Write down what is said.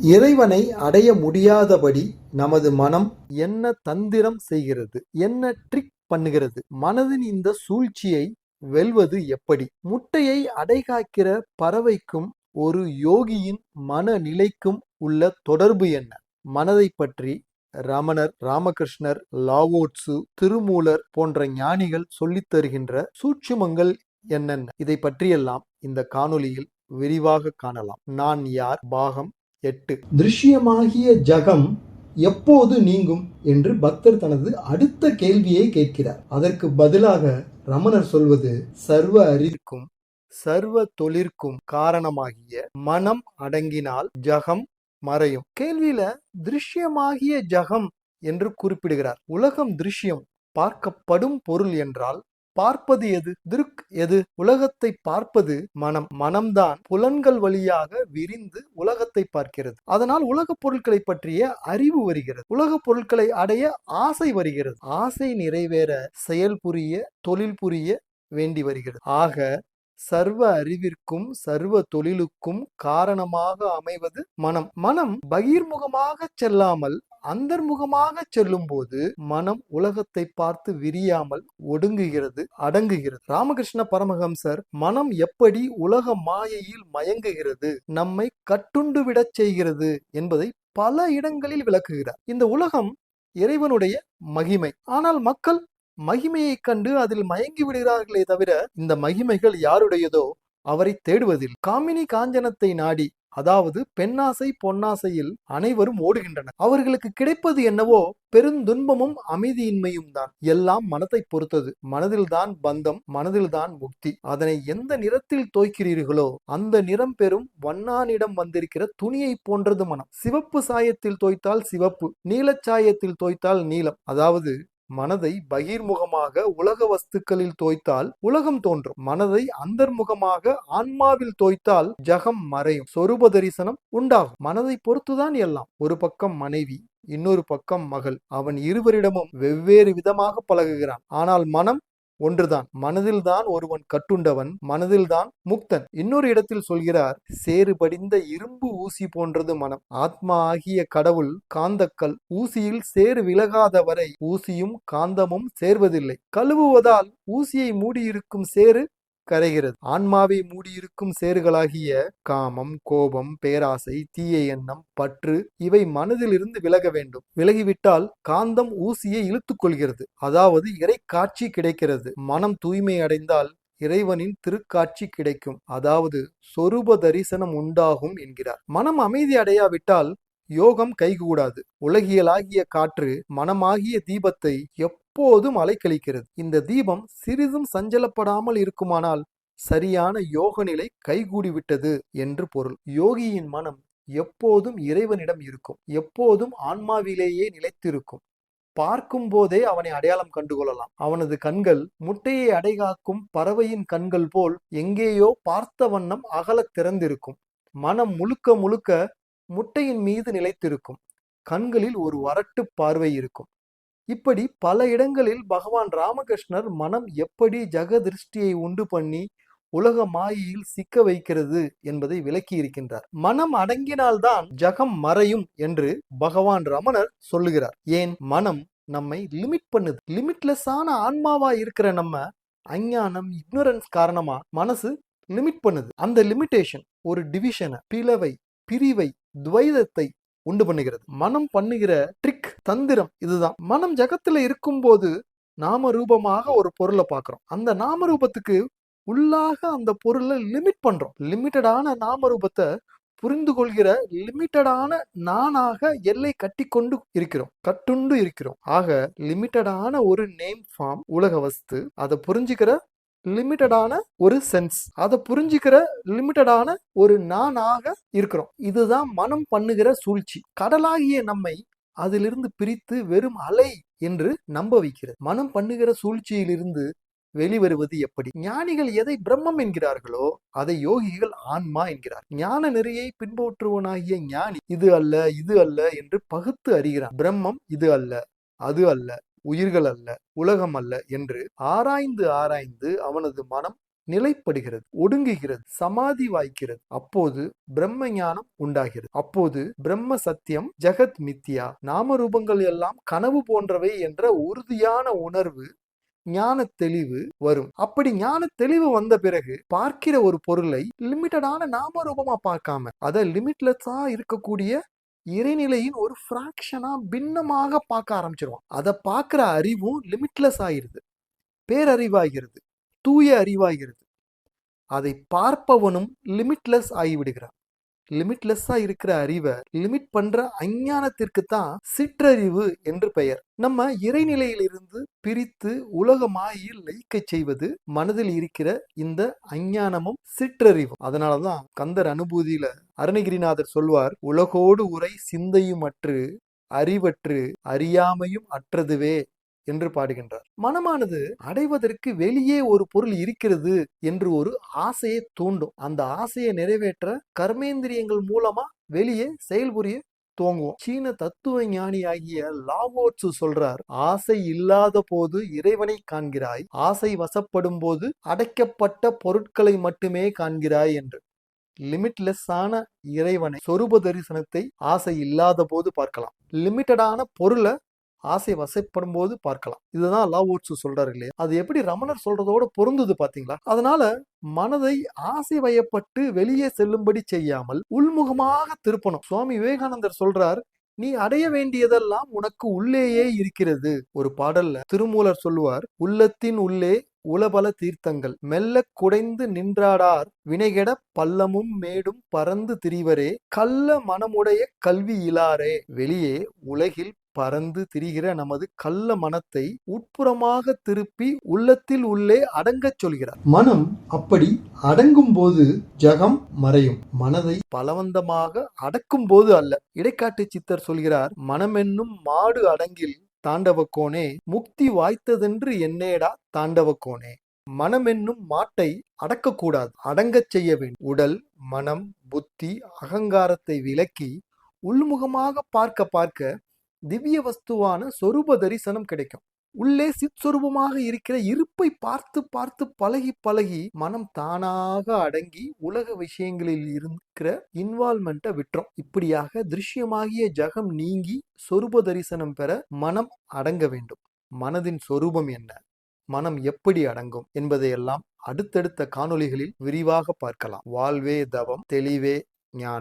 இறைவனை அடைய முடியாதபடி நமது மனம் என்ன தந்திரம் செய்கிறது என்ன ட்ரிக் பண்ணுகிறது மனதின் இந்த சூழ்ச்சியை வெல்வது எப்படி? முட்டையை அடைகாக்கிற பறவைக்கும் ஒரு யோகியின் மனநிலைக்கும் உள்ள தொடர்பு என்ன? மனதை பற்றி ரமணர் ராமகிருஷ்ணர் லாவோட்சு திருமூலர் போன்ற ஞானிகள் சொல்லித் தருகின்ற சூட்சுமங்கள் என்னென்ன? இதை பற்றியெல்லாம் இந்த காணொளியில் விரிவாக காணலாம். நான் யார்? பாகம் எட்டு. திருஷ்யமாகிய ஜகம் எப்போது நீங்கும் என்று பக்தர் தனது அடுத்த கேள்வியை கேட்கிறார். அதற்கு பதிலாக ரமணர் சொல்வது சர்வ அறிவிற்கும் சர்வ தொழிற்கும் காரணமாகிய மனம் அடங்கினால் ஜகம் மறையும். கேள்வியில திருஷ்யமாகிய ஜகம் என்று குறிப்பிடுகிறார். உலகம் திருஷ்யம் பார்க்கப்படும் பொருள் என்றால் பார்ப்பது எது? திருக் எது? உலகத்தை பார்ப்பது மனம். மனம்தான் புலன்கள் வழியாக விரிந்து உலகத்தை பார்க்கிறது. அதனால் உலகப் பொருட்களை பற்றிய அறிவு வருகிறது. உலகப் பொருட்களை அடைய ஆசை வருகிறது. ஆசை நிறைவேற செயல் புரிய தொழில் புரிய வேண்டி வருகிறது. ஆக சர்வ அறிவிற்கும் சர்வ தொழிலுக்கும் காரணமாக அமைவது மனம். மனம் பகிர்முகமாக செல்லாமல் அந்தர்முகமாக செல்லும் போது மனம் உலகத்தை பார்த்து விரியாமல் ஒடுங்குகிறது அடங்குகிறது. ராமகிருஷ்ண பரமஹம்சர் மனம் எப்படி உலக மாயையில் மயங்குகிறது நம்மை கட்டுண்டு விடச் செய்கிறது என்பதை பல இடங்களில் விளக்குகிறார். இந்த உலகம் இறைவனுடைய மகிமை. ஆனால் மக்கள் மகிமையை கண்டு அதில் மயங்கி விடுகிறார்களே தவிர இந்த மகிமைகள் யாருடையதோ அவரை தேடுவதில் காமினி காஞ்சனத்தை நாடி அதாவது பெண்ணாசை பொன்னாசையில் அனைவரும் ஓடுகின்றனர் அவர்களுக்கு கிடைப்பது என்னவோ பெருந்துன்பமும் அமைதியின்மையும் தான் எல்லாம் மனத்தை பொறுத்தது. மனதில்தான் பந்தம் மனதில்தான் முக்தி. அதனை எந்த நிறத்தில் தோய்க்கிறீர்களோ அந்த நிறம் பெறும் வண்ணானிடம் வந்திருக்கிற துணியை போன்றது மனம். சிவப்பு சாயத்தில் தோய்த்தால் சிவப்பு நீலச் சாயத்தில் தோய்த்தால் நீலம். அதாவது மனதை பகிர்முகமாக உலக வஸ்துக்களில் தோய்த்தால் உலகம் தோன்றும். மனதை அந்தர்முகமாக ஆன்மாவில் தோய்த்தால் ஜகம் மறையும். சொரூப தரிசனம் உண்டாகும். மனதை பொறுத்துதான் எல்லாம். ஒரு பக்கம் மனைவி இன்னொரு பக்கம் மகள். அவன் இருவரிடமும் வெவ்வேறு விதமாக பழகுகிறான். ஆனால் மனம் ஒன்றுதான். மனதில்தான் ஒருவன் கட்டுண்டவன் மனதில்தான் முக்தன். இன்னொரு இடத்தில் சொல்கிறார் சேறு படிந்த இரும்பு ஊசி போன்றது மனம். ஆத்மா ஆகிய கடவுள் காந்தக்கல். ஊசியில் சேறு விலகாத வரை ஊசியும் காந்தமும் சேர்வதில்லை. கழுவுவதால் ஊசியை மூடியிருக்கும் சேறு கரைகிறது. ஆன்மாவை மூடியிருக்கும் சேறுகளாகிய காமம் கோபம் பேராசை தீய எண்ணம் பற்று இவை மனதிலிருந்து விலக வேண்டும். விலகிவிட்டால் காந்தம் ஊசியை இழுத்துக் கொள்கிறது அதாவது இறை காட்சி கிடைக்கிறது. மனம் தூய்மை அடைந்தால் இறைவனின் திருக்காட்சி கிடைக்கும். அதாவது சொரூப தரிசனம் உண்டாகும் என்கிறார். மனம் அமைதி அடையாவிட்டால் யோகம் கைகூடாது. உலகியலாகிய காற்று மனமாகிய தீபத்தை எப்போதும் அலைக்கழிக்கிறது. இந்த தீபம் சிறிதும் சஞ்சலப்படாமல் இருக்குமானால் சரியான யோக நிலை கைகூடிவிட்டது என்று பொருள். யோகியின் மனம் எப்போதும் இறைவனிடம் இருக்கும். எப்போதும் ஆன்மாவிலேயே நிலைத்திருக்கும். பார்க்கும் போதே அவனை அடையாளம் கண்டுகொள்ளலாம். அவனது கண்கள் முட்டையை அடைகாக்கும் பறவையின் கண்கள் போல் எங்கேயோ பார்த்த வண்ணம் அகலத் திறந்திருக்கும். மனம் முழுக்க முழுக்க முட்டையின் மீது நிலைத்திருக்கும். கண்களில் ஒரு வரட்டு பார்வை இருக்கும். இப்படி பல இடங்களில் பகவான் ராமகிருஷ்ணர் மனம் எப்படி ஜெக திருஷ்டியை உண்டு பண்ணி உலக மாயையில் சிக்க வைக்கிறது என்பதை விளக்கி இருக்கின்றார். மனம் அடங்கினால்தான் ஜகம் மறையும் என்று பகவான் ரமணர் சொல்லுகிறார். ஏன்? மனம் நம்மை லிமிட் பண்ணுது. லிமிட்லெஸ்ஸான ஆன்மாவா இருக்கிற நம்ம அஞ்ஞானம் இக்னோரன்ஸ் காரணமா மனசு லிமிட் பண்ணுது. அந்த லிமிட்டேஷன் ஒரு டிவிஷனை பிளவை பிரிவை துவைதத்தை உண்டு பண்ணுகிறது. மனம் பண்ணுகிற ட்ரிக் தந்திரம் இதுதான். மனம் ஜகத்துல இருக்கும்போது நாம ரூபமாக ஒரு பொருளை பார்க்குறோம். அந்த நாம ரூபத்துக்கு உள்ளாக அந்த பொருளை லிமிட் பண்றோம். லிமிட்டடான நாம ரூபத்தை புரிந்து கொள்கிற லிமிட்டடான நானாக எல்லை கட்டி கொண்டு இருக்கிறோம். கட்டுண்டு இருக்கிறோம். ஆக லிமிட்டடான ஒரு நேம் ஃபார்ம் உலக வஸ்து அதை புரிஞ்சுக்கிற லிமிட்டடான ஒரு சென்ஸ். அதை புரிஞ்சுக்கிற லிமிட்டடான ஒரு நானாக இருக்கிறோம். இதுதான் மனம் பண்ணுகிற சூழ்ச்சி. கடலாகிய நம்மை அதிலிருந்து பிரித்து வெறும் அலை என்று நம்ப வைக்கிறது. மனம் பண்ணுகிற சூழ்ச்சியிலிருந்து வெளிவருவது எப்படி? ஞானிகள் எதை பிரம்மம் என்கிறார்களோ அதை யோகிகள் ஆன்மா என்கிறார். ஞான நெறியை பின்பற்றுவனாகிய ஞானி இது அல்ல இது அல்ல என்று பகுத்து அறிகிறான். பிரம்மம் இது அல்ல அது அல்ல. உயிர்கள் அல்ல உலகம் அல்ல என்று ஆராய்ந்து ஆராய்ந்து அவனது மனம் நிலைப்படுகிறது ஒடுங்குகிறது சமாதி வாய்க்கிறது. அப்போது பிரம்ம ஞானம் உண்டாகிறது. அப்போது பிரம்ம சத்தியம் ஜெகத் மித்யா நாம ரூபங்கள் எல்லாம் கனவு போன்றவை என்ற உறுதியான உணர்வு ஞான தெளிவு வரும். அப்படி ஞான தெளிவு வந்த பிறகு பார்க்கிற ஒரு பொருளை லிமிட்டடான நாம ரூபமா பார்க்காம அதை லிமிட்லெஸ்ஸா இருக்கக்கூடிய இறைநிலையின் ஒரு ஃப்ராக்ஷனா பின்னமாக பார்க்க ஆரம்பிச்சிருவான். அதை பார்க்குற அறிவும் லிமிட்லெஸ் ஆகிருது பேரறிவாகிறது. தூய அறிவாகிறது. அதை பார்ப்பவனும் லிமிட்லெஸ் ஆகிவிடுகிறான். லிமிட்லெஸ்ஸா இருக்கிற அறிவை லிமிட் பண்ற அஞ்ஞானத்திற்கு தான் சிற்றறிவு என்று பெயர். நம்ம இறைநிலையிலிருந்து பிரித்து உலக மாயில் லயிக்க செய்வது மனதில் இருக்கிற இந்த அஞ்ஞானமும் சிற்றறிவும். அதனாலதான் கந்தர் அனுபூதியில அருணகிரிநாதர் சொல்வார் உலகோடு உரை சிந்தையும் அற்று அறிவற்று அறியாமையும் அற்றதுவே. என்று பாடுகின்றார். மனமானது அடைவதற்கு வெளியே ஒரு பொருள் இருக்கிறது என்று ஒரு ஆசையை தூண்டும். அந்த ஆசையை நிறைவேற்ற கர்மேந்திரியங்கள் மூலமா வெளியே செயல்புரிய துவங்குவோம். சீன தத்துவ ஞானி ஆகிய லாவோட்சு சொல்றார் ஆசை இல்லாத போது இறைவனை காண்கிறாய். ஆசை வசப்படும் போது அடைக்கப்பட்ட பொருட்களை மட்டுமே காண்கிறாய் என்று. லிமிட்லெஸ்ஸான இறைவனை சொரூப தரிசனத்தை ஆசை இல்லாத போது பார்க்கலாம். லிமிட்டடான பொருளை ஆசை வசைப்படும் போது பார்க்கலாம். இதுதான் லவ் ஓட்ஸு சொல்றாரு இல்லையா? அது எப்படி ரமணர் சொல்றதோட பொருந்தது பாத்தீங்களா? அதனால மனதை ஆசை வயப்பட்டு வெளியே செல்லும்படி செய்யாமல் உள்முகமாக திருப்பணும். சுவாமி விவேகானந்தர் சொல்றார் நீ அடைய வேண்டியதெல்லாம் உனக்கு உள்ளேயே இருக்கிறது. ஒரு பாடல்ல திருமூலர் சொல்லுவார் உள்ளத்தின் உள்ளே உளபல தீர்த்தங்கள். மெல்ல குடைந்து நின்றாடார் வினைகெட பள்ளமும் மேடும் பறந்து திரிவரே. கள்ள மனமுடைய கல்வி இலாரே. வெளியே உலகில் பறந்து திரிகிற நமது கள்ள மனத்தை உட்புறமாக திருப்பி உள்ளத்தில் உள்ளே அடங்கச் சொல்கிறார். மனம் அப்படி அடங்கும் போது ஜகம் மறையும். மனதை பலவந்தமாக அடக்கும் போது அல்ல. இடைக்காட்டு சித்தர் சொல்கிறார் மனமென்னும் மாடு அடங்கில் தாண்டவக்கோனே முக்தி வாய்த்ததென்று என்னேடா தாண்டவக்கோனே? மனமென்னும் மாட்டை அடக்கக்கூடாது அடங்கச் செய்ய வேண்டும் உடல் மனம் புத்தி அகங்காரத்தை விலக்கி உள்முகமாக பார்க்க பார்க்க திவ்ய வஸ்துவான சொரூப தரிசனம் கிடைக்கும். உள்ளே சித்ஸ்வரூபமாக இருக்கிற இருப்பை பார்த்து பார்த்து பழகி பழகி மனம் தானாக அடங்கி உலக விஷயங்களில் இருக்கிற இன்வால்மெண்ட்டை விட்டுரும். இப்படியாக திருஷ்யமாகிய ஜகம் நீங்கி சொரூப தரிசனம் பெற மனம் அடங்க வேண்டும். மனதின் சொரூபம் என்ன? மனம் எப்படி அடங்கும் என்பதையெல்லாம் அடுத்தடுத்த காணொளிகளில் விரிவாக பார்க்கலாம். வாழ்வே தவம் தெளிவே ஞானம்.